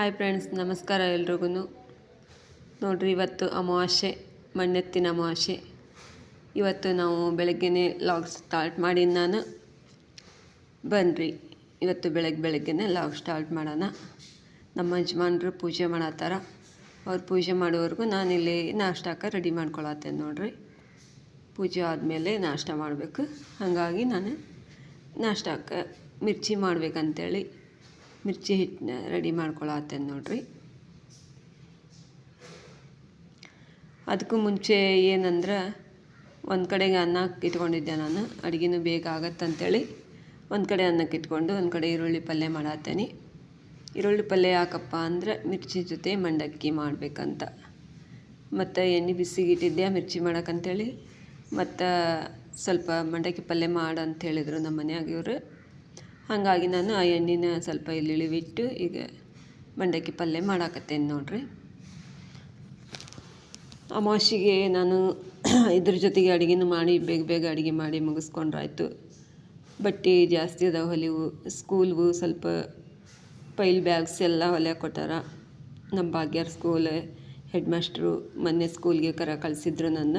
Hi friends ನಮಸ್ಕಾರ ಎಲ್ರಿಗೂ ನೋಡಿರಿ, ಇವತ್ತು ಅಮಾವಾಸ್ಯೆ, ಮಣ್ಣೆತ್ತಿನ ಅಮಾವಾಸ್ಯೆ. ಇವತ್ತು ನಾವು ಬೆಳಗ್ಗೆನೇ ಲಾಗ್ ಸ್ಟಾರ್ಟ್ ಮಾಡಿ ನಾನು. ಬನ್ನಿರಿ ಇವತ್ತು ಬೆಳಗ್ಗೆ ಬೆಳಗ್ಗೆನೇ ಲಾಗ್ ಸ್ಟಾರ್ಟ್ ಮಾಡೋಣ. ನಮ್ಮ ಯಜಮಾನ್ರು ಪೂಜೆ ಮಾಡತ್ತಾರ. ಅವ್ರು ಪೂಜೆ ಮಾಡೋವರೆಗೂ ಇಲ್ಲಿ ನಾಷ್ಟಕ್ಕೆ ರೆಡಿ ಮಾಡ್ಕೊಳತ್ತೇನೆ ನೋಡಿರಿ. ಪೂಜೆ ಆದಮೇಲೆ ನಾಷ್ಟ ಮಾಡಬೇಕು. ಹಾಗಾಗಿ ನಾನು ನಾಷ್ಟಕ್ಕೆ ಮಿರ್ಚಿ ಮಾಡ್ಬೇಕಂತೇಳಿ. ಮಿರ್ಚಿ ಹಿಟ್ಟನ್ನ ರೆಡಿ ಮಾಡ್ಕೊಳತ್ತೇನೆ ನೋಡ್ರಿ. ಅದಕ್ಕೂ ಮುಂಚೆ ಏನಂದ್ರೆ ಒಂದು ಕಡೆಗೆ ಅನ್ನ ಇಟ್ಕೊಂಡಿದ್ದೆ ನಾನು, ಅಡುಗೆನೂ ಬೇಗ ಆಗತ್ತಂತೇಳಿ ಒಂದು ಕಡೆ ಅನ್ನಕ್ಕೆ ಇಟ್ಕೊಂಡು ಒಂದು ಕಡೆ ಈರುಳ್ಳಿ ಪಲ್ಯ ಮಾಡತ್ತೇನೆ. ಈರುಳ್ಳಿ ಪಲ್ಯ ಯಾಕಪ್ಪ ಅಂದ್ರೆ ಮಿರ್ಚಿ ಜೊತೆ ಮಂಡಕ್ಕಿ ಮಾಡಬೇಕಂತ. ಮತ್ತು ಎಣ್ಣೆ ಬಿಸಿಗೆ ಇಟ್ಟಿದ್ದೆ ಮಿರ್ಚಿ ಮಾಡೋಕ್ಕಂತೇಳಿ. ಮತ್ತು ಸ್ವಲ್ಪ ಮಂಡಕ್ಕಿ ಪಲ್ಯ ಮಾಡು ಅಂತ ಹೇಳಿದರು ನಮ್ಮ ಮನೆಯಾಗಿವ್ರು ಹಾಗಾಗಿ ನಾನು ಆ ಎಣ್ಣೆನ ಸ್ವಲ್ಪ ಇಲ್ಲಿ ಇಳಿವಿಟ್ಟು ಈಗ ಮಂಡಕ್ಕಿ ಪಲ್ಯ ಮಾಡಾಕತ್ತೇನೆ ನೋಡ್ರಿ. ಅಮಾವಾಸ್ಯೆಗೆ ನಾನು ಇದ್ರ ಜೊತೆಗೆ ಅಡುಗೆನೂ ಮಾಡಿ, ಬೇಗ ಬೇಗ ಅಡುಗೆ ಮಾಡಿ ಮುಗಿಸ್ಕೊಂಡ್ರಾಯ್ತು. ಬಟ್ಟೆ ಜಾಸ್ತಿ ಅದಾವೆ ಹೊಲಿವು. ಸ್ಕೂಲ್ಗೂ ಸ್ವಲ್ಪ ಪೈಲ್ ಬ್ಯಾಗ್ಸ್ ಎಲ್ಲ ಹೊಲಿಯ ಕೊಟ್ಟಾರ. ನಮ್ಮ ಭಾಗ್ಯರ್ ಸ್ಕೂಲ್ ಹೆಡ್ ಮಾಸ್ಟ್ರು ಮೊನ್ನೆ ಸ್ಕೂಲ್ಗೆ ಕರ ಕಳಿಸಿದ್ರು ನನ್ನ.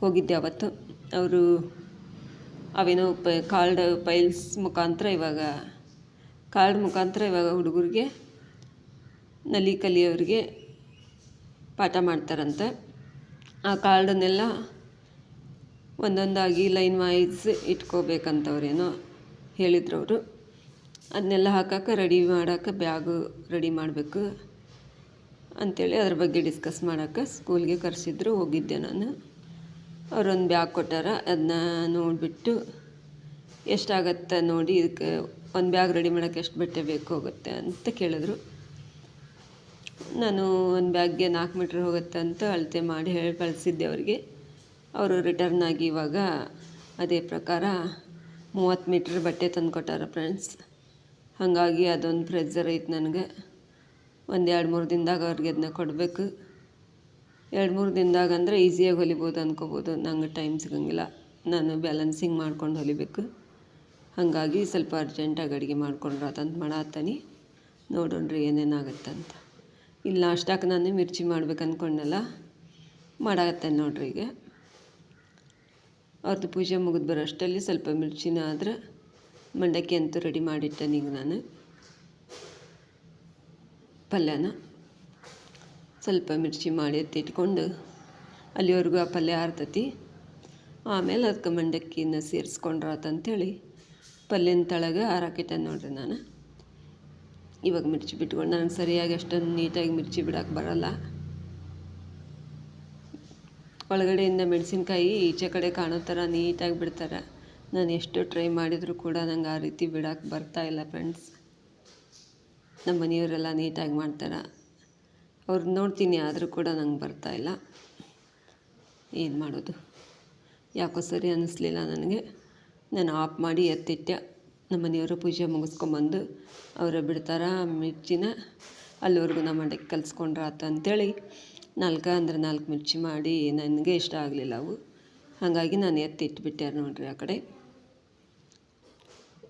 ಹೋಗಿದ್ದೆ ಅವತ್ತು. ಅವರು ಅವೇನೋ ಪ ಕಾರ್ಡ್ ಪೈಲ್ಸ್ ಮುಖಾಂತರ ಇವಾಗ ಕಾರ್ಡ್ ಮುಖಾಂತರ ಇವಾಗ ಹುಡುಗರಿಗೆ ನಲಿ ಕಲಿಯೋರಿಗೆ ಪಾಠ ಮಾಡ್ತಾರಂತೆ. ಆ ಕಾರ್ಡನ್ನೆಲ್ಲ ಒಂದೊಂದಾಗಿ ಲೈನ್ ವೈಸ್ ಇಟ್ಕೋಬೇಕಂತವ್ರೇನೋ ಹೇಳಿದ್ರು ಅವರು ಅದನ್ನೆಲ್ಲ ಹಾಕಕ್ಕೆ ರೆಡಿ ಮಾಡೋಕೆ ಬ್ಯಾಗು ರೆಡಿ ಮಾಡಬೇಕು ಅಂಥೇಳಿ ಅದ್ರ ಬಗ್ಗೆ ಡಿಸ್ಕಸ್ ಮಾಡೋಕ್ಕೆ ಸ್ಕೂಲ್ಗೆ ಕರೆಸಿದ್ರು, ಹೋಗಿದ್ದೆ ನಾನು. ಅವರೊಂದು ಬ್ಯಾಗ್ ಕೊಟ್ಟಾರ ಅದನ್ನ ನೋಡಿಬಿಟ್ಟು ಎಷ್ಟಾಗತ್ತೆ ನೋಡಿ ಇದಕ್ಕೆ ಒಂದು ಬ್ಯಾಗ್ ರೆಡಿ ಮಾಡೋಕ್ಕೆ ಎಷ್ಟು ಬಟ್ಟೆ ಬೇಕು ಹೋಗುತ್ತೆ ಅಂತ ಕೇಳಿದ್ರು. ನಾನು ಒಂದು ಬ್ಯಾಗ್ಗೆ ನಾಲ್ಕು ಮೀಟ್ರ್ ಹೋಗುತ್ತೆ ಅಂತ ಅಳತೆ ಮಾಡಿ ಹೇಳಿ ಕಳಿಸಿದ್ದೆ ಅವರಿಗೆ. ಅವರು ರಿಟರ್ನ್ ಆಗಿ ಇವಾಗ ಅದೇ ಪ್ರಕಾರ ಮೂವತ್ತು ಮೀಟ್ರ್ ಬಟ್ಟೆ ತಂದು ಕೊಟ್ಟಾರ ಫ್ರೆಂಡ್ಸ್ ಹಾಗಾಗಿ ಅದೊಂದು ಪ್ರೆಜರ್ ಐತೆ ನನಗೆ. ಒಂದು ಎರಡು ಮೂರು ದಿನದಾಗ ಅವ್ರಿಗೆ ಅದನ್ನ ಕೊಡಬೇಕು. ಎರಡು ಮೂರು ದಿನದಾಗ ಅಂದರೆ ಈಸಿಯಾಗಿ ಹೊಲಿಬೋದು ಅಂದ್ಕೋಬೋದು ನಂಗೆ ಟೈಮ್ ಸಿಗೋಂಗಿಲ್ಲ. ನಾನು ಬ್ಯಾಲೆನ್ಸಿಂಗ್ ಮಾಡ್ಕೊಂಡು ಹೊಲಿಬೇಕು. ಹಾಗಾಗಿ ಸ್ವಲ್ಪ ಅರ್ಜೆಂಟಾಗಿ ಅಡುಗೆ ಮಾಡ್ಕೊಂಡ್ರೆ ಅದಂತ ನೋಡೋಣ ನೋಡೋಣ್ರಿ ಏನೇನಾಗತ್ತಂತ. ಇಲ್ಲಿ ನಾಷ್ಟಕ್ಕೆ ನಾನು ಮಿರ್ಚಿ ಮಾಡ್ಬೇಕು ಅಂದ್ಕೊಂಡಲ್ಲ ಮಾಡಾಕತ್ತೇನೆ ನೋಡ್ರಿ ಈಗ. ಅವ್ರದ್ದು ಪೂಜೆ ಮುಗಿದು ಬರೋಷ್ಟಲ್ಲಿ ಸ್ವಲ್ಪ ಮಿರ್ಚಿನ ಆದ್ರೆ ಮಂಡಕ್ಕಿ ಅಂತೂ ರೆಡಿ ಮಾಡಿಟ್ಟೆ ಈಗ ನಾನು. ಪಲ್ಯನ. ಸ್ವಲ್ಪ ಮಿರ್ಚಿ ಮಾಡಿ ಎತ್ತಿಟ್ಕೊಂಡು ಅಲ್ಲಿವರೆಗೂ ಆ ಪಲ್ಯ ಆರ್ತತಿ. ಆಮೇಲೆ ಅದಕ್ಕೆ ಮಂಡಕ್ಕಿನ ಸೇರಿಸ್ಕೊಂಡ್ರಾತಂಥೇಳಿ ಪಲ್ಯನ ತಳಗೆ ಆರಾಕಿಟ್ಟೆ ನೋಡ್ರಿ ನಾನು. ಇವಾಗ ಮಿರ್ಚಿ ಬಿಟ್ಕೊಂಡು ನನಗೆ ಸರಿಯಾಗಿ ಅಷ್ಟೊಂದು ನೀಟಾಗಿ ಮಿರ್ಚಿ ಬಿಡೋಕೆ ಬರಲ್ಲ. ಒಳಗಡೆಯಿಂದ ಮೆಣಸಿನ್ಕಾಯಿ ಈಚೆ ಕಡೆ ಕಾಣೋ ಥರ ನೀಟಾಗಿ ಬಿಡ್ತಾರೆ. ನಾನು ಎಷ್ಟು ಟ್ರೈ ಮಾಡಿದರೂ ಕೂಡ ನಂಗೆ ಆ ರೀತಿ ಬಿಡೋಕೆ ಇಲ್ಲ ಫ್ರೆಂಡ್ಸ್. ನಮ್ಮ ಮನೆಯವರೆಲ್ಲ ನೀಟಾಗಿ ಮಾಡ್ತಾರೆ. ಅವ್ರು ನೋಡ್ತೀನಿ, ಆದರೂ ಕೂಡ ನಂಗೆ ಬರ್ತಾಯಿಲ್ಲ ಏನು ಮಾಡೋದು? ಯಾಕೋ ಸರಿ ಅನ್ನಿಸ್ಲಿಲ್ಲ ನನಗೆ. ನಾನು ಆಫ್ ಮಾಡಿ ಎತ್ತಿಟ್ಟೆ ನಮ್ಮ ಮನೆಯವರು ಪೂಜೆ ಮುಗಿಸ್ಕೊಂಬಂದು ಅವರು ಬಿಡ್ತಾರ ಮಿರ್ಚಿನ? ಅಲ್ಲಿವರೆಗೂ ನಮ್ಮ ಮಂಡಕ್ಕೆ ಕಲಿಸ್ಕೊಂಡ್ರ ಆತು ಅಂಥೇಳಿ ನಾಲ್ಕು ಅಂದ್ರೆ ನಾಲ್ಕು ಮಿರ್ಚಿ ಮಾಡಿ ನನಗೆ ಇಷ್ಟ ಆಗಲಿಲ್ಲ ಅವು. ಹಾಗಾಗಿ ನಾನು ಎತ್ತಿಟ್ಬಿಟ್ಟೆ ನೋಡ್ರಿ ಆ ಕಡೆ.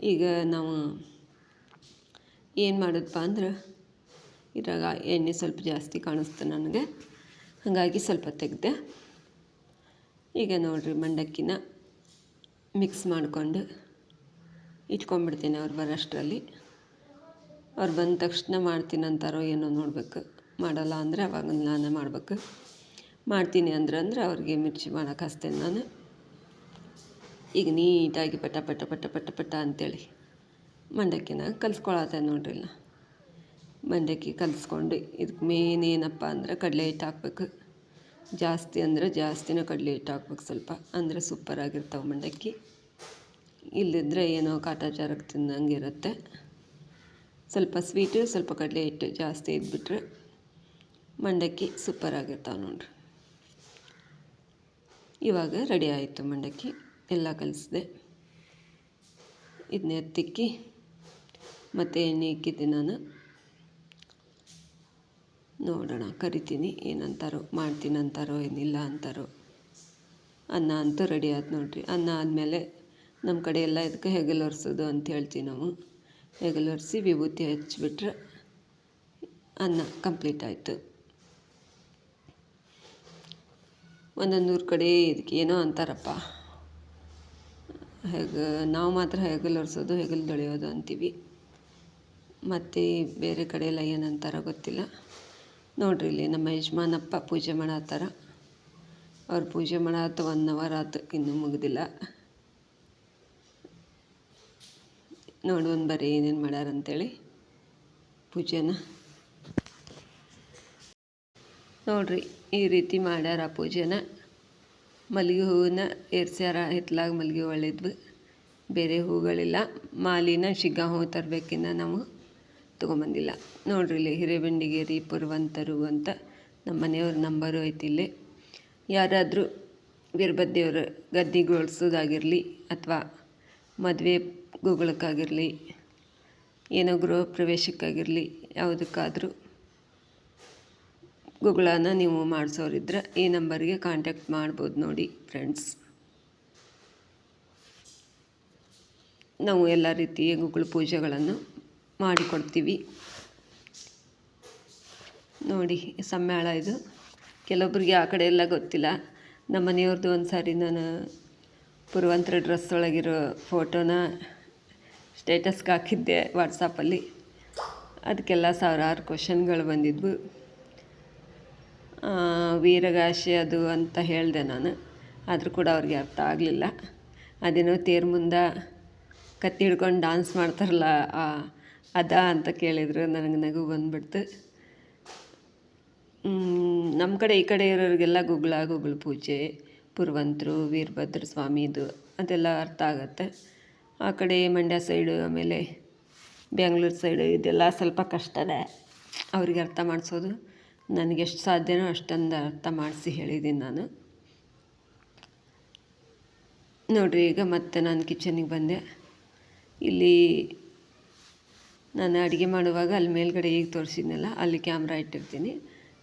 ಈಗ ನಾವು ಏನು ಮಾಡೋದಪ್ಪ ಅಂದ್ರೆ ಇದ್ರಾಗ ಎಣ್ಣೆ ಸ್ವಲ್ಪ ಜಾಸ್ತಿ ಕಾಣಿಸ್ತು ನನಗೆ. ಹಾಗಾಗಿ ಸ್ವಲ್ಪ ತೆಗೆದೆ. ಈಗ ನೋಡಿರಿ ಮಂಡಕ್ಕಿನ ಮಿಕ್ಸ್ ಮಾಡಿಕೊಂಡು ಇಟ್ಕೊಂಡ್ಬಿಡ್ತೀನಿ ಅವ್ರು ಬರೋಷ್ಟರಲ್ಲಿ. ಅವ್ರು ಬಂದ ತಕ್ಷಣ ಮಾಡ್ತೀನಿ ಅಂತಾರೋ ಏನೋ ನೋಡಬೇಕು. ಮಾಡಲ್ಲ ಅಂದರೆ ಅವಾಗ ನಾನೇ ಮಾಡಬೇಕು. ಮಾಡ್ತೀನಿ ಅಂದ್ರೆ ಅಂದ್ರೆ ಅವ್ರಿಗೆ ಮಿರ್ಚಿ ಮಾಡೋಕೆ ಹಚ್ತೇನೆ ನಾನು. ಈಗ ನೀಟಾಗಿ ಪಟ ಪಟ ಪಟ ಪಟ ಪಟ ಅಂತೇಳಿ ಮಂಡಕ್ಕಿನ ಕಲಿಸ್ಕೊಳತ್ತೆ ನೋಡ್ರಿಲ್ಲ. ಮಂಡಕ್ಕಿ ಕಲಿಸ್ಕೊಂಡು ಇದಕ್ಕೆ ಮೇನ್ ಏನಪ್ಪ ಅಂದ್ರೆ ಕಡಲೆ ಹಿಟ್ಟು ಹಾಕ್ಬೇಕು. ಜಾಸ್ತಿ ಅಂದರೆ ಜಾಸ್ತಿನ ಕಡಲೆ ಹಿಟ್ಟು ಹಾಕ್ಬೇಕು ಸ್ವಲ್ಪ. ಅಂದರೆ ಸೂಪರಾಗಿರ್ತಾವೆ ಮಂಡಕ್ಕಿ. ಇಲ್ಲಿದ್ದರೆ ಏನೋ ಕಾಟಾಚಾರಕ್ಕೆ ತಿನ್ನಂಗೆ ಇರುತ್ತೆ ಸ್ವಲ್ಪ ಸ್ವೀಟು ಸ್ವಲ್ಪ ಕಡಲೆ ಹಿಟ್ಟು ಜಾಸ್ತಿ ಇದ್ಬಿಟ್ರೆ ಮಂಡಕ್ಕಿ ಸೂಪರಾಗಿರ್ತಾವೆ ನೋಡ್ರಿ. ಇವಾಗ ರೆಡಿ ಆಯಿತು ಮಂಡಕ್ಕಿ. ಎಲ್ಲ ಕಲಿಸಿದೆ. ಇದನ್ನ ಎತ್ತಿಕ್ಕಿ ಮತ್ತು ಎಣ್ಣೆ ಇಕ್ಕಿದ್ದೆ ನಾನು. ನೋಡೋಣ, ಕರಿತೀನಿ, ಏನಂತಾರೋ ಮಾಡ್ತೀನಿ ಅಂತಾರೋ ಏನಿಲ್ಲ ಅಂತಾರೋ. ಅನ್ನ ಅಂತೂ ರೆಡಿ ಆಯ್ತು ನೋಡಿರಿ. ಅನ್ನ ಆದಮೇಲೆ ನಮ್ಮ ಕಡೆ ಎಲ್ಲ ಇದಕ್ಕೆ ಹೆಗಲು ಒರೆಸೋದು ಅಂತ ಹೇಳ್ತೀವಿ ನಾವು. ಹೆಗಲು ಒರೆಸಿ ವಿಭೂತಿ ಹಚ್ಚಿಬಿಟ್ರೆ ಅನ್ನ ಕಂಪ್ಲೀಟ್ ಆಯಿತು. ಒಂದೊಂದು ಊರು ಕಡೆ ಇದಕ್ಕೆ ಏನೋ ಅಂತಾರಪ್ಪ. ಹೇಗೆ, ನಾವು ಮಾತ್ರ ಹೆಗಲು ಒರೆಸೋದು, ಹೆಗಲು ದೊಳೆಯೋದು ಅಂತೀವಿ. ಮತ್ತು ಬೇರೆ ಕಡೆ ಎಲ್ಲ ಏನಂತಾರೋ ಗೊತ್ತಿಲ್ಲ. ನೋಡ್ರಿ ಇಲ್ಲಿ ನಮ್ಮ ಯಜಮಾನಪ್ಪ ಪೂಜೆ ಮಾಡತ್ತಾರ ಅವ್ರು ಪೂಜೆ ಮಾಡತ್ತ ಒನ್ ಅವರ್ ಆತು, ಇನ್ನೂ ಮುಗ್ದಿಲ್ಲ. ಒಂದು ಬರೀ ಏನೇನು ಮಾಡ್ಯಾರ ಅಂತೇಳಿ ಪೂಜೆನ. ನೋಡ್ರಿ ಈ ರೀತಿ ಮಾಡ್ಯಾರ ಪೂಜೆನ. ಮಲ್ಲಿಗೆ ಹೂವನ್ನ ಏರ್ಸ್ಯಾರ, ಹಿತ್ಲಾಗ ಮಲ್ಲಿಗೆ ಒಳ್ಳಿದ್ವು ಬೇರೆ ಹೂಗಳಿಲ್ಲ ಮಾಲಿನ ಶಿಗ್ಗ ಹೂ ತರಬೇಕಿನ್ನ ನಾವು. ತೊಗೊಂಬಂದಿಲ್ಲ. ನೋಡ್ರಿ ಇಲ್ಲಿ ಹಿರೇಬೆಂಡಿಗೇರಿ ಪುರವಂತರು ಅಂತ ನಮ್ಮ ಮನೆಯವ್ರ ನಂಬರು ಐತಿ ಇಲ್ಲಿ. ಯಾರಾದರೂ ವೀರಭದ್ರೇವ್ರ ಗದ್ದೆಗೊಳಿಸೋದಾಗಿರಲಿ ಅಥವಾ ಮದುವೆ ಗುಗಳಕ್ಕಾಗಿರಲಿ, ಏನೋ ಗೃಹ ಪ್ರವೇಶಕ್ಕಾಗಿರಲಿ ಯಾವುದಕ್ಕಾದರೂ ಗುಗಳನ್ನ ನೀವು ಮಾಡಿಸೋರಿದ್ರೆ ಈ ನಂಬರ್ಗೆ ಕಾಂಟ್ಯಾಕ್ಟ್ ಮಾಡ್ಬೋದು ನೋಡಿ ಫ್ರೆಂಡ್ಸ್. ನಾವು ಎಲ್ಲ ರೀತಿಯ ಗುಗ್ಗಳ ಪೂಜೆಗಳನ್ನು ಮಾಡಿಕೊಡ್ತೀವಿ. ನೋಡಿ ಸಮ್ಮೇಳ ಇದು. ಕೆಲವೊಬ್ರಿಗೆ ಆ ಕಡೆ ಎಲ್ಲ ಗೊತ್ತಿಲ್ಲ. ನಮ್ಮ ಮನೆಯವ್ರದ್ದು ಒಂದು ಸಾರಿ ನಾನು ಪೂರ್ವಂತರ ಡ್ರೆಸ್ ಒಳಗಿರೋ ಫೋಟೋನ ಸ್ಟೇಟಸ್ಗೆ ಹಾಕಿದ್ದೆ ವಾಟ್ಸಪ್ಪಲ್ಲಿ ಅದಕ್ಕೆಲ್ಲ ಸಾವಿರಾರು ಕ್ವಶನ್ಗಳು ಬಂದಿದ್ವು. ವೀರಗಾಶೆ ಅದು ಅಂತ ಹೇಳಿದೆ ನಾನು. ಆದರೂ ಕೂಡ ಅವ್ರಿಗೆ ಅರ್ಥ ಆಗಲಿಲ್ಲ. ಅದೇನೋ ತೇರು ಮುಂದೆ ಕತ್ತಿ ಹಿಡ್ಕೊಂಡು ಡಾನ್ಸ್ ಮಾಡ್ತಾರಲ್ಲ ಅದ ಅಂತ ಕೇಳಿದ್ರು, ನನಗೆ ನಗು ಬಂದ್ಬಿಡ್ತು. ನಮ್ಮ ಕಡೆ ಈ ಕಡೆ ಇರೋರಿಗೆಲ್ಲ ಗುಗ್ಳ ಗುಗ್ಳ ಪೂಜೆ, ಪುರವಂತರು, ವೀರಭದ್ರ ಸ್ವಾಮಿದು ಅದೆಲ್ಲ ಅರ್ಥ ಆಗತ್ತೆ. ಆ ಕಡೆ ಮಂಡ್ಯ ಸೈಡು, ಆಮೇಲೆ ಬೆಂಗಳೂರು ಸೈಡು ಇದೆಲ್ಲ ಸ್ವಲ್ಪ ಕಷ್ಟನೇ ಅವ್ರಿಗೆ ಅರ್ಥ ಮಾಡಿಸೋದು. ನನಗೆ ಎಷ್ಟು ಸಾಧ್ಯನೋ ಅಷ್ಟೊಂದು ಅರ್ಥ ಮಾಡಿಸಿ ಹೇಳಿದ್ದೀನಿ ನಾನು. ನೋಡಿರಿ, ಈಗ ಮತ್ತೆ ನಾನು ಕಿಚನಿಗೆ ಬಂದೆ. ಇಲ್ಲಿ ನಾನು ಅಡುಗೆ ಮಾಡುವಾಗ ಅಲ್ಲಿ ಮೇಲ್ಗಡೆ ಈಗ ತೋರಿಸಿದ್ನಲ್ಲ, ಅಲ್ಲಿ ಕ್ಯಾಮ್ರಾ ಇಟ್ಟಿರ್ತೀನಿ.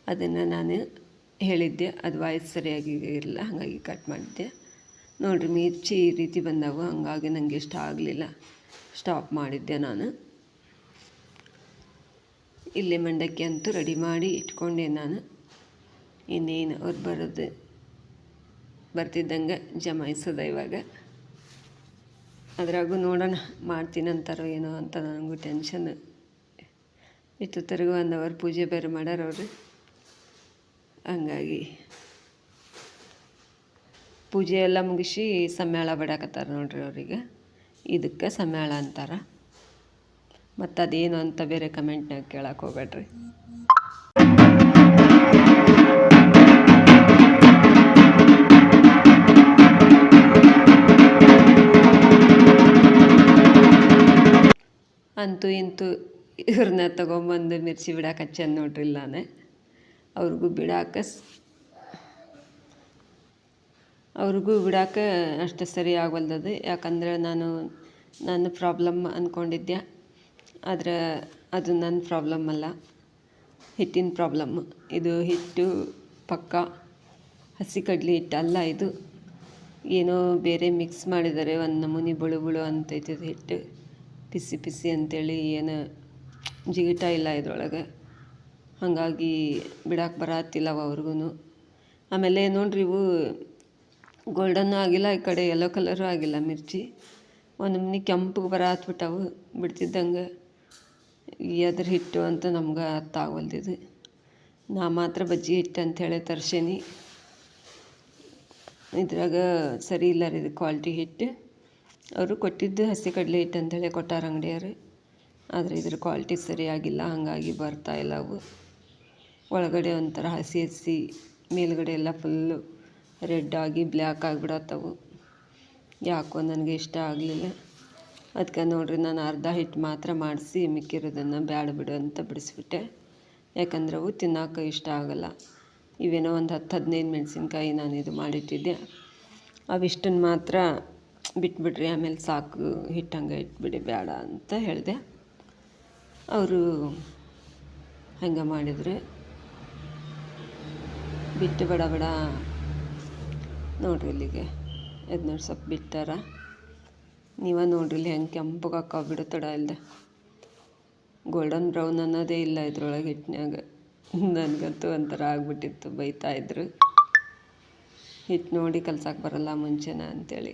ಅದನ್ನು ನಾನು ಹೇಳಿದ್ದೆ, ಅದು ವಾಯ್ಸ್ ಸರಿಯಾಗಿ ಇರಲಿಲ್ಲ, ಹಾಗಾಗಿ ಕಟ್ ಮಾಡಿದ್ದೆ. ನೋಡಿರಿ, ಮಿರ್ಚಿ ಈ ರೀತಿ ಬಂದಾಗ ಹಾಗಾಗಿ ನನಗೆ ಇಷ್ಟ ಆಗಲಿಲ್ಲ. ಸ್ಟಾಪ್ ಮಾಡಿದ್ದೆ ನಾನು. ಇಲ್ಲಿ ಮಂಡಕ್ಕಿ ಅಂತೂ ರೆಡಿ ಮಾಡಿ ಇಟ್ಕೊಂಡೆ ನಾನು. ಇನ್ನೇನು, ಅವ್ರು ಬರೋದು, ಬರ್ತಿದ್ದಂಗೆ ಜಮಾಯಿಸೋದ ಇವಾಗ. ಅದ್ರಾಗೂ ನೋಡೋಣ ಮಾಡ್ತೀನಂತಾರೋ ಏನೋ ಅಂತ ನನಗೂ ಟೆನ್ಷನ್ ಇಷ್ಟೊತ್ತರೆಗೂ ಒಂದು ಅವರ್ ಪೂಜೆ ಬೇರೆ ಮಾಡ್ಯಾರ ಹಂಗಾಗಿ ಪೂಜೆ ಎಲ್ಲ ಮುಗಿಸಿ ಸಮ್ಮೇಳ ಬಡಾಕತ್ತಾರ ನೋಡ್ರಿ ಅವ್ರಿಗೆ. ಇದಕ್ಕೆ ಸಮ್ಮೇಳ ಅಂತಾರೆ. ಮತ್ತು ಅದೇನು ಅಂತ ಬೇರೆ ಕಮೆಂಟ್ನಾಗ ಕೇಳಕ್ಕೆ ಹೋಗ್ಬೇಡ್ರಿ. ಅಂತೂ ಇಂತೂ ಇವ್ರನ್ನ ತೊಗೊಂಬಂದು ಮಿರ್ಚಿ ಬಿಡಾಕ ಹಚ್ಚನ್ ನೋಡ್ರಿ ನಾನೇ ಅವ್ರಿಗೂ ಬಿಡಾಕ ಅವ್ರಿಗೂ ಬಿಡಾಕ ಅಷ್ಟು ಸರಿ ಆಗವಲ್ದದು. ಯಾಕಂದ್ರೆ ನಾನು, ನನ್ನ ಪ್ರಾಬ್ಲಮ್ ಅಂದ್ಕೊಂಡಿದ್ದೆ ಆದರೆ ಅದು ನನ್ನ ಪ್ರಾಬ್ಲಮ್ ಅಲ್ಲ. ಹಿಟ್ಟಿನ ಪ್ರಾಬ್ಲಮ್. ಇದು ಹಿಟ್ಟು ಪಕ್ಕ ಹಸಿ ಕಡ್ಲೆ ಹಿಟ್ಟು ಅಲ್ಲ ಇದು. ಏನೋ ಬೇರೆ ಮಿಕ್ಸ್ ಮಾಡಿದ್ದಾರೆ. ಒಂದು ನಮೂನಿ ಬುಳು ಬುಳು ಅಂತೈತೆ ಹಿಟ್ಟು. ಪಿಸಿ ಪಿಸಿ ಅಂತೇಳಿ ಏನು ಜಿಗಿಟ ಇಲ್ಲ ಇದ್ರೊಳಗೆ. ಹಾಗಾಗಿ ಬಿಡಕ್ಕೆ ಬರತ್ತಿಲ್ಲವ ಅವ್ರಿಗೂ ಆಮೇಲೆ ನೋಡ್ರಿ ಇವು ಗೋಲ್ಡನ್ನು ಆಗಿಲ್ಲ, ಈ ಕಡೆ ಯೆಲ್ಲೋ ಕಲರು ಆಗಿಲ್ಲ ಮಿರ್ಚಿ. ಒಂದು ನಮೂನಿ ಕೆಂಪಗೆ ಬರತ್ಬಿಟ್ಟವು ಬಿಡ್ತಿದ್ದಂಗೆ ಎದ್ರ ಹಿಟ್ಟು ಅಂತ ನಮ್ಗೆ ಅರ್ಥ ಆಗವಲ್ದಿದು ನಾ ಮಾತ್ರ ಬಜ್ಜಿ ಹಿಟ್ಟು ಅಂಥೇಳಿ ತರ್ಸೇನಿ. ಇದ್ರಾಗ ಸರಿ ಇಲ್ಲ ರೀ ಇದು ಕ್ವಾಲಿಟಿ ಹಿಟ್ಟು. ಅವರು ಕೊಟ್ಟಿದ್ದು ಹಸಿ ಕಡಲೆ ಹಿಟ್ಟು ಅಂತೇಳಿ ಕೊಟ್ಟಾರ ಅಂಗಡಿಯವ್ರು. ಆದರೆ ಇದ್ರ ಕ್ವಾಲಿಟಿ ಸರಿಯಾಗಿಲ್ಲ, ಹಾಗಾಗಿ ಬರ್ತಾ ಇಲ್ಲ ಅವು. ಒಳಗಡೆ ಒಂಥರ ಹಸಿ ಹಸಿ, ಮೇಲುಗಡೆ ಎಲ್ಲ ಫುಲ್ಲು ರೆಡ್ ಆಗಿ ಬ್ಲ್ಯಾಕ್ ಆಗಿಬಿಡತ್ತವು. ಯಾಕೋ ನನಗೆ ಇಷ್ಟ ಆಗಲಿಲ್ಲ. ಅದಕ್ಕೆ ನೋಡಿರಿ ನಾನು ಅರ್ಧ ಹಿಟ್ಟು ಮಾತ್ರ ಮಾಡಿಸಿ ಮಿಕ್ಕಿರೋದನ್ನು ಬ್ಯಾಡ ಬಿಡು ಅಂತ ಬಿಡಿಸ್ಬಿಟ್ಟೆ. ಯಾಕಂದ್ರೆ ಅವು ತಿನ್ನೋಕೆ ಇಷ್ಟ ಆಗೋಲ್ಲ. ಇವೇನೋ ಒಂದು ಹತ್ತು ಹದಿನೈದು ಮೆಣಸಿನ್ಕಾಯಿ ನಾನು ಇದು ಮಾಡಿಟ್ಟಿದ್ದೆ. ಅವಿಷ್ಟನ್ನು ಮಾತ್ರ ಬಿಟ್ಬಿಡ್ರಿ, ಆಮೇಲೆ ಸಾಕು ಹಿಟ್ಟು ಹಂಗೆ ಇಟ್ಬಿಡಿ, ಬೇಡ ಅಂತ ಹೇಳಿದೆ. ಅವರು ಹಂಗೆ ಮಾಡಿದರೆ. ಬಿಟ್ಟು ಬೇಡ ಬಡ. ನೋಡ್ರಿ ಇಲ್ಲಿಗೆ. ನೋಡಿ ಸ್ವಲ್ಪ ಬಿಟ್ಟಾರ. ನೀವೇ ನೋಡ್ರಿ ಇಲ್ಲಿ ಹೆಂಗೆ ಕೆಂಪಗೆ ತಡ ಇಲ್ಲದೆ ಗೋಲ್ಡನ್ ಬ್ರೌನ್ ಅನ್ನೋದೇ ಇಲ್ಲ ಇದ್ರೊಳಗೆ ಹಿಟ್ಟಿನಾಗ ನನಗಂತೂ ಒಂಥರ ಆಗ್ಬಿಟ್ಟಿತ್ತು ಬೈತಾಯಿದ್ರು ಹಿಟ್ಟು ನೋಡಿ ಕಲ್ಸಕ್ಕೆ ಬರಲ್ಲ ಮುಂಚೆನ ಅಂಥೇಳಿ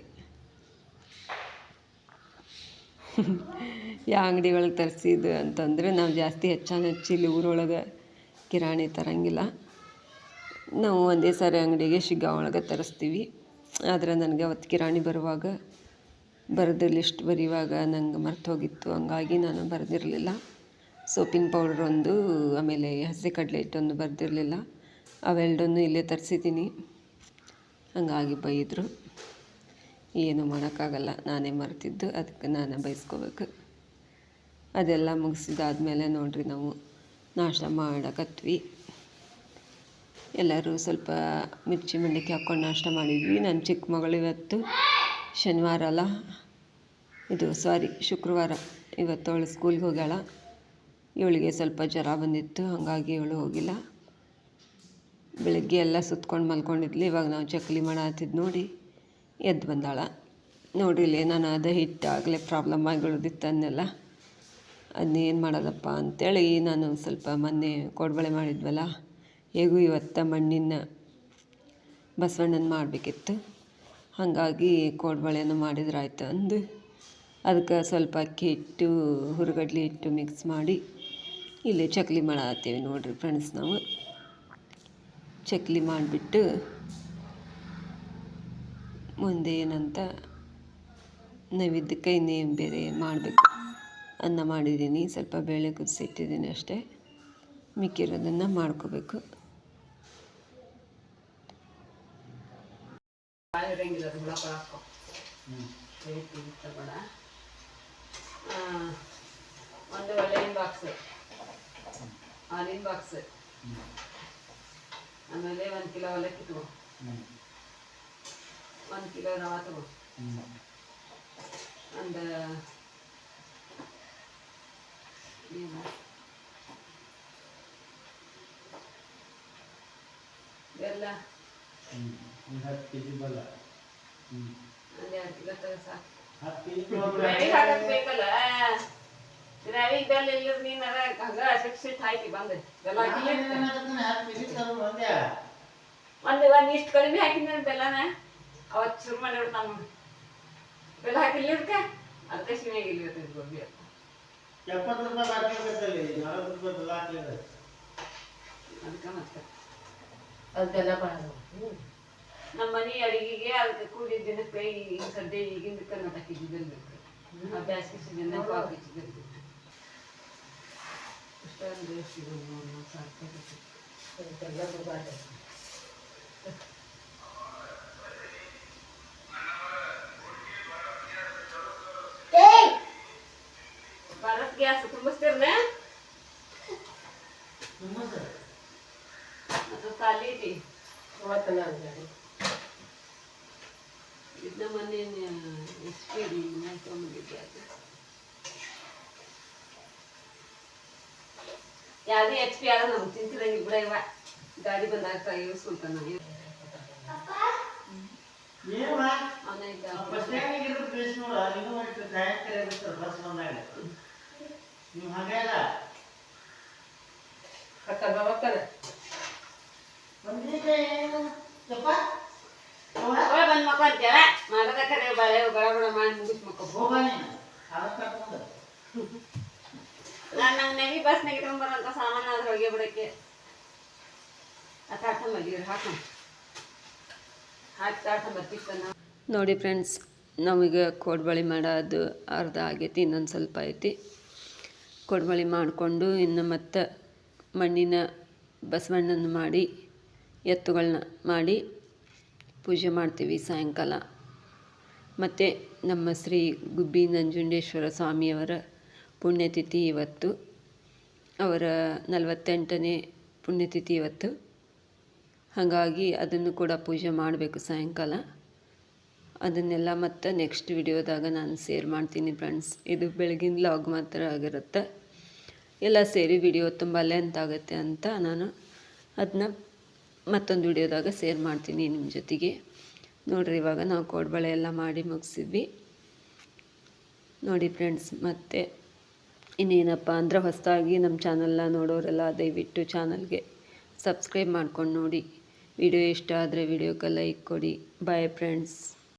ಯಾವ ಅಂಗಡಿ ಒಳಗೆ ತರಿಸಿದ್ದು ಅಂತಂದರೆ ನಾವು ಜಾಸ್ತಿ ಹೆಚ್ಚಾನ ಹೆಚ್ಚು ಇಲ್ಲಿ ಊರೊಳಗೆ ಕಿರಾಣಿ ತರಂಗಿಲ್ಲ. ನಾವು ಒಂದೇ ಸಾರಿ ಅಂಗಡಿಗೆ ಶಿಗ್ಗಾ ಒಳಗೆ ತರಿಸ್ತೀವಿ. ಆದರೆ ನನಗೆ ಅವತ್ತು ಕಿರಾಣಿ ಬರುವಾಗ ಬರೆದು ಲಿಸ್ಟ್ ಬರೆಯುವಾಗ ನಂಗೆ ಮರ್ತು ಹೋಗಿತ್ತು. ಹಂಗಾಗಿ ನಾನು ಬರೆದಿರಲಿಲ್ಲ. ಸೋಪಿನ ಪೌಡ್ರ್ ಒಂದು, ಆಮೇಲೆ ಹಸಿ ಕಡಲೆ ಹಿಟ್ಟೊಂದು ಬರೆದಿರಲಿಲ್ಲ. ಅವೆರಡನ್ನು ಇಲ್ಲೇ ತರಿಸಿದ್ದೀನಿ ಹಂಗಾಗಿ ಬೈದರು. ಏನು ಮಾಡೋಕ್ಕಾಗಲ್ಲ. ನಾನೇ ಮರೆತಿದ್ದು, ಅದಕ್ಕೆ ನಾನೇ ಬಯಸ್ಕೋಬೇಕು ಅದೆಲ್ಲ ಮುಗಿಸಿದಾದ್ಮೇಲೆ ನೋಡಿರಿ ನಾವು, ನಾಷ್ಟ ಮಾಡಕತ್ವಿ. ಎಲ್ಲರೂ ಸ್ವಲ್ಪ ಮಿರ್ಚಿ ಮಂಡಕ್ಕಿ ಹಾಕ್ಕೊಂಡು ನಾಷ್ಟ ಮಾಡಿದ್ವಿ. ನನ್ನ ಚಿಕ್ಕ ಮಗಳು ಇವತ್ತು ಶನಿವಾರ ಅಲ್ಲ. ಇದು ಸಾರಿ, ಶುಕ್ರವಾರ ಇವತ್ತು ಅವಳು ಸ್ಕೂಲ್ಗೆ ಹೋಗ್ಯಾಳ. ಇವಳಿಗೆ ಸ್ವಲ್ಪ ಜ್ವರ ಬಂದಿತ್ತು, ಹಾಗಾಗಿ ಇವಳು ಹೋಗಿಲ್ಲ. ಬೆಳಗ್ಗೆ ಎಲ್ಲ ಸುತ್ಕೊಂಡು ಮಲ್ಕೊಂಡಿದ್ಲು. ಇವಾಗ ನಾವು ಚಕ್ಲಿ ಮಾಡತ್ತಿದ್ದು ನೋಡಿ. ಎದ್ದು ಬಂದಾಳ. ನೋಡಿರಿ ಇಲ್ಲಿ ನಾನು ಅದೇ ಹಿಟ್ಟು ಆಗಲೇ ಪ್ರಾಬ್ಲಮ್ ಆಗಿ ಉಳಿದಿತ್ತನ್ನೆಲ್ಲ ಅದನ್ನೇನು ಮಾಡೋದಪ್ಪ ಅಂಥೇಳಿ ನಾನು ಸ್ವಲ್ಪ ಮೊನ್ನೆ ಕೋಡ್ಬಳೆ ಮಾಡಿದ್ವಲ್ಲ, ಹೇಗೂ ಇವತ್ತು ಮಣ್ಣಿನ ಬಸವಣ್ಣನ ಮಾಡಬೇಕಿತ್ತು. ಹಾಗಾಗಿ ಕೋಡ್ಬಳೆನ ಮಾಡಿದ್ರಾಯ್ತು ಅಂದು. ಅದಕ್ಕೆ ಸ್ವಲ್ಪ ಅಕ್ಕಿ ಹಿಟ್ಟು ಹುರುಗಡ್ಲೆ ಹಿಟ್ಟು ಮಿಕ್ಸ್ ಮಾಡಿ ಇಲ್ಲಿ ಚಕ್ಲಿ ಮಾಡತ್ತೀವಿ ನೋಡಿರಿ ಫ್ರೆಂಡ್ಸ್ ನಾವು. ಚಕ್ಲಿ ಮಾಡಿಬಿಟ್ಟು ಮುಂದೆ ಏನಂತ ನೈವೇದ್ಯಕ್ಕೆ ಇನ್ನೇನು ಬೇರೆ ಮಾಡಬೇಕು. ಅನ್ನ ಮಾಡಿದ್ದೀನಿ, ಸ್ವಲ್ಪ ಬೇಳೆ ಕುದಿಸಿಟ್ಟಿದ್ದೀನಿ ಅಷ್ಟೇ. ಮಿಕ್ಕಿರೋದನ್ನು ಮಾಡ್ಕೋಬೇಕು. ಒಂದು ಒಳ್ಳೆಯ ಬಾಕ್ಸ್ ಹಾಲಿನ ಬಾಕ್ಸ್ ಆಮೇಲೆ ಒಂದು ಕಿಲೋ ಒಲೆ ತಗೋ ಒಂದು ಕಿಲೋ ರವೆ ತಗೋ. ಒಂದು ಏನು? ಬೆಲ್ಲ. ಒಂದು ಹತ್ತು ಕೆ ಜಿ ಬಲ್ಲ ಒಂದು ಎರಡು ಕಿಲೋ ತಗೋ ಸಾಕು. ಹತ್ತು ಕೆ ಜಿ ರವೆ ಹಾಕಕ್ ಬೇಕಲ್ಲ? ರವೆ ಬೆಲ್ಲ ಇಲ್ಲದ ನೀನಾರ ಹಂಗ ಸಿಟ್ ಆಯ್ತಿ ಹಾಕಿ ಬಂದು. ಬೆಲ್ಲ ಹಾಕಿ ಒಂದು ಒಂದು ಇಷ್ಟು ಕಡಿಮೆ ಹಾಕಿದ್ನ ಬೆಲ್ಲನ? ಅವತ್ತು ಶುರು ಮಾಡಿ ನಾನು ಬೆಲ್ಲ ಹಾಕಿಲ್ಲ ಇದಕ್ಕೆ ಅದಕ್ಕೆ ಶಿವಿಗೆ ಇಲ್ಲಿ ಗೋಬಿ ಎಪ್ಪತ್ತು ರೂಪಾಯಿ ಹಾಕ್ಬೇಕಲ್ಲಿ ನಲವತ್ತು ರೂಪಾಯಿ ಬೆಲ್ಲ ಹಾಕ್ಲಿಲ್ಲ ಅದಕ್ಕೆ ಮತ್ತೆ ಅದೆಲ್ಲ ಮಾಡೋದು ನಮ್ಮ ಮನೆ ಅಡಿಗೆಗೆ ಅದಕ್ಕೆ ಕೂಡಿದ ದಿನಕ್ಕೆ ಈಗ ಸದ್ಯ ಈಗಿನ ಕರ್ನಾಟಕ ಇದ್ದಿದ್ದಲ್ಬೇಕು ಆ ಬ್ಯಾಸ್ಗೆ ಸೀಸನ್ ಕಾಫಿ ಸಿಗಲ್ಬೇಕು ಅಷ್ಟೊಂದು ಸಿಗೋದು ನೋಡಿ ನಾವು ಸಾಕಾಗುತ್ತೆ ಅದೆಲ್ಲ ಬರಬಾರ್ದು ಗ್ಯಾಸ್ ತುಂಬಿಸ್ತಿರ್ಲೆ ತುಂಬ ಸರ್ ಅದು ಖಾಲಿ ಐತಿ ಅವತ್ತು ನಾನು ಹೇಳಿ ಇದನ್ನ ಮೊನ್ನೆ ಎಸ್ ಪಿ ಡಿ ತೊಗೊಂಡಿದ್ದೆ ಅದು ಯಾವುದೇ ಎಚ್ ಪಿ ಆದ ನಮ್ಗೆ ತಿಂತಿರಂಗಿಲ್ಲ ಬಿಡ ಇವ ಗಾಡಿ ಬಂದಾಗ ಯೂಸ್ಕೊಂತಾನ ಏನು ಅವನ ಇದ್ದ ಬಸ್ ಸ್ಟ್ಯಾಂಡಿಗೆ ಇರೋ ಪ್ಲೇಸ್ ನೋಡು ಅಲ್ಲಿಗೂ ಮತ್ತೆ ಗಾಯಕರ ಇರ್ತಾರೆ ಬಸ್ ಬಂದಾಗ ನೀವು ಹಾಗೆಲ್ಲ ಅಕ್ಕ ಬವಕ್ಕನ ಒಂದೀಗ ಏನು ಯಪ್ಪ ಅವ್ವ, ಅವಳ ಬಂದ್ ಮಕ್ಕ ಅಂತೀರ ಮಾಡದ ಕರೆ ಬಾಳೆ ಗಳ ಬಡ ಮಾಡಿ ಮುಗಿಸ್ ಮಕ್ಕ ಹೋಗ ನೀನು ಅದಕ್ಕೆ ಕರ್ಕೊಂಡು ನಾನು ನಂಗೆ ನೆವಿ ಬಸ್ನಾಗ ತಗೊಂಬರಂತ ಸಾಮಾನು ಅದ್ರ ಹೊಗೆ ಬಿಡಕ್ಕೆ. ಆ ತಾಟ ಮಲ್ಲಿಗೆ ಹಾಕೋಣ ಹಾಕಿ. ತಾಟ ನೋಡಿ ಫ್ರೆಂಡ್ಸ್ ನಮಗೆ ಕೋಡ್ಬಳಿ ಮಾಡೋದು ಅರ್ಧ ಆಗೈತಿ, ಇನ್ನೊಂದು ಸ್ವಲ್ಪ ಐತಿ. ಕೊಡ್ಬಳಿ ಮಾಡಿಕೊಂಡು ಇನ್ನು ಮತ್ತೆ ಮಣ್ಣಿನ ಬಸವಣ್ಣನ ಮಾಡಿ ಎತ್ತುಗಳನ್ನ ಮಾಡಿ ಪೂಜೆ ಮಾಡ್ತೀವಿ ಸಾಯಂಕಾಲ. ಮತ್ತು ನಮ್ಮ ಶ್ರೀ ಗುಬ್ಬಿ ನಂಜುಂಡೇಶ್ವರ ಸ್ವಾಮಿಯವರ ಪುಣ್ಯತಿಥಿ ಇವತ್ತು. ಅವರ ನಲವತ್ತೆಂಟನೇ ಪುಣ್ಯತಿಥಿ ಇವತ್ತು. ಹಾಗಾಗಿ ಅದನ್ನು ಕೂಡ ಪೂಜೆ ಮಾಡಬೇಕು ಸಾಯಂಕಾಲ. ಅದನ್ನೆಲ್ಲ ಮತ್ತೆ ನೆಕ್ಸ್ಟ್ ವಿಡಿಯೋದಾಗ ನಾನು ಶೇರ್ ಮಾಡ್ತೀನಿ ಫ್ರೆಂಡ್ಸ್ ಇದು ಬೆಳಗಿನ ಲಾಗ್ ಮಾತ್ರ ಆಗಿರುತ್ತೆ. ಎಲ್ಲ ಸೇರಿ ವಿಡಿಯೋ ತುಂಬ ಲೆಂತ್ ಆಗುತ್ತೆ ಅಂತ ನಾನು ಅದನ್ನ ಮತ್ತೊಂದು ವಿಡಿಯೋದಾಗ ಶೇರ್ ಮಾಡ್ತೀನಿ ನಿಮ್ಮ ಜೊತೆಗೆ. ನೋಡಿರಿ, ಇವಾಗ ನಾವು ಕೋಡ್ಬಳೆ ಎಲ್ಲ ಮಾಡಿ ಮುಗಿಸಿದ್ವಿ. ನೋಡಿ ಫ್ರೆಂಡ್ಸ್ ಮತ್ತೆ ಇನ್ನೇನಪ್ಪ ಅಂದರೆ ಹೊಸದಾಗಿ ನಮ್ಮ ಚಾನಲ್ನ ನೋಡೋರೆಲ್ಲ ದಯವಿಟ್ಟು ಚಾನಲ್ಗೆ ಸಬ್ಸ್ಕ್ರೈಬ್ ಮಾಡ್ಕೊಂಡು ನೋಡಿ. ವಿಡಿಯೋ ಇಷ್ಟ ಆದರೆ ವಿಡಿಯೋಕ್ಕೆ ಲೈಕ್ ಕೊಡಿ. Bye friends